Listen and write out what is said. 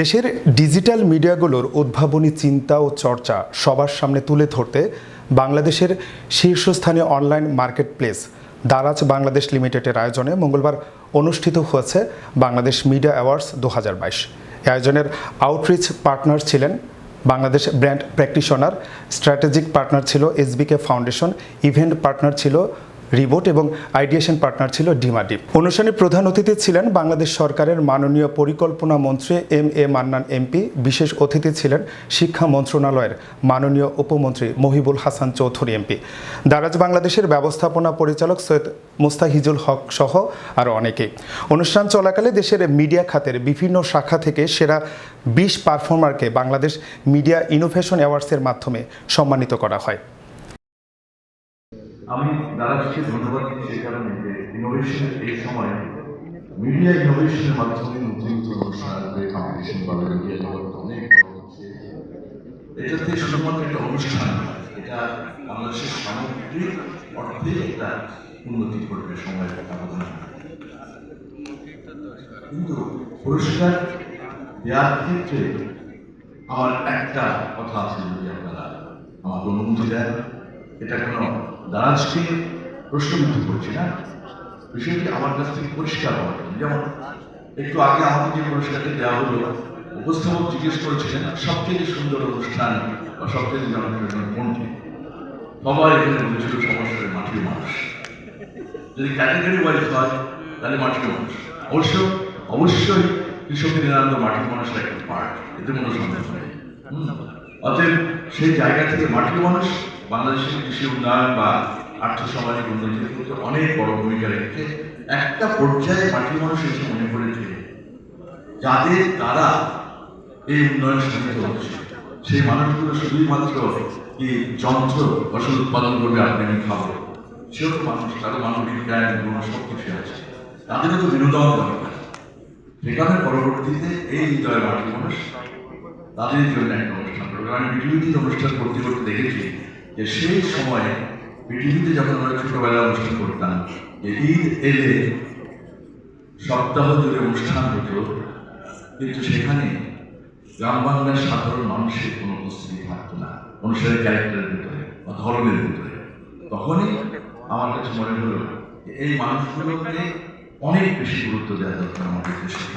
দেশের ডিজিটাল মিডিয়াগুলোর উদ্ভাবনী চিন্তা ও চর্চা সবার সামনে তুলে ধরতে বাংলাদেশের শীর্ষস্থানীয় online market place Daraz Bangladesh লিমিটেডের আয়োজনে মঙ্গলবার অনুষ্ঠিত হয়েছে বাংলাদেশ মিডিয়া অ্যাওয়ার্ডস দু হাজার এই আয়োজনের আউটরিচ পার্টনার ছিলেন Bangladesh brand practitioner, strategic partner ছিল এসবিকে ফাউন্ডেশন, ইভেন্ট পার্টনার ছিল রিবোট এবং আইডিয়েশন পার্টনার ছিল ডিমাডিপ অনুষ্ঠানে প্রধান অতিথি ছিলেন বাংলাদেশ সরকারের মাননীয় পরিকল্পনা মন্ত্রী এম এ মান্নান এমপি বিশেষ অতিথি ছিলেন শিক্ষা মন্ত্রণালয়ের মাননীয় উপমন্ত্রী মহিবুল হাসান চৌধুরী এমপি দারাজ বাংলাদেশের ব্যবস্থাপনা পরিচালক সৈয়দ মুস্তাহিজুল হক সহ আরও অনেকে। অনুষ্ঠান চলাকালে দেশের মিডিয়া খাতের বিভিন্ন শাখা থেকে সেরা বিশ পারফর্মারকে বাংলাদেশ মিডিয়া ইনোভেশন অ্যাওয়ার্ডসের মাধ্যমে সম্মানিত করা হয়। আমি দাদাকে ধন্যবাদ দিচ্ছি এই কারণে যে ইনোভেশনের এই সময় মিডিয়া ইনোভেশনের মাধ্যমে নতুন নতুন অনুষ্ঠান আসবে কম্পিটিশন পাবে মিডিয়া অনেক হচ্ছে। এটাতে শুধুমাত্র একটা অনুষ্ঠান। এটা বাংলাদেশের সামগ্রিক অর্থে একটা উন্নতি করবে সময়ের ব্যবধান। কিন্তু পুরস্কার দেওয়ার ক্ষেত্রে আমার একটা কথা আছে যদি আপনারা আমার অনুমতি দেন। এটা কোনো দারাজকে প্রশ্নবিদ্ধ করছি না। বিষয়টি আমার কাছ থেকে পরিষ্কার হওয়া যেমন, একটু আগে আমাকে যে পুরস্কারটি দেওয়া হলো, উপস্থাপক জিজ্ঞেস করেছিলেন, সবচেয়ে সুন্দর অনুষ্ঠান বা সবচেয়ে জনপ্রিয় কোনটি? সবাই এখানে বলেছিল সমস্যার মাটির মানুষ। যদি ক্যাটাগরি ওয়াইজ হয়, তাহলে মাটির মানুষ। অবশ্য, অবশ্যই কৃষকের নিরানন্দ মাটির মানুষের একটা পার্ট এতে কোনো সন্দেহ নেই। অতএব সেই জায়গা থেকে মাটির মানুষ বাংলাদেশের কৃষি উন্নয়ন বা আর্থ সামাজিক উন্নতির ক্ষেত্রে অনেক বড় ভূমিকা রেখেছে। একটা পর্যায়ে মাটির মানুষ এসে মনে করেছে যাদের দ্বারা এই উন্নয়ন সাধিত হচ্ছে, সেই মানুষগুলো শুধুই মাত্র কি যন্ত্র ফসল উৎপাদন করবে আপনি আমি খাব। সেও তো মানুষ, তারও মানবিক জ্ঞান সব কিছু আছে। তাদেরও তো বিনোদন দরকার। সেখানে পরবর্তীতে এই হৃদয় মাটির মানুষ তাদের জন্য একটা অনুষ্ঠান করবে। আমি পৃথিবীতে অনুষ্ঠান করতে করতে দেখেছি যে সেই সময়ে পৃথিবীতে যখন আমরা ছোটবেলায় অনুষ্ঠান করতাম, যে ঈদ এলে সপ্তাহ জুড়ে অনুষ্ঠান হতো, কিন্তু সেখানে গ্রাম বাংলার সাধারণ মানুষের কোনো উপস্থিতি থাকতো না। অনুষ্ঠানের ক্যারেক্টারের ভিতরে বা ধর্মের ভিতরে। তখনই আমার কাছে মনে হলো এই মানুষগুলোকে অনেক বেশি গুরুত্ব দেওয়া দরকার আমাদের দেশের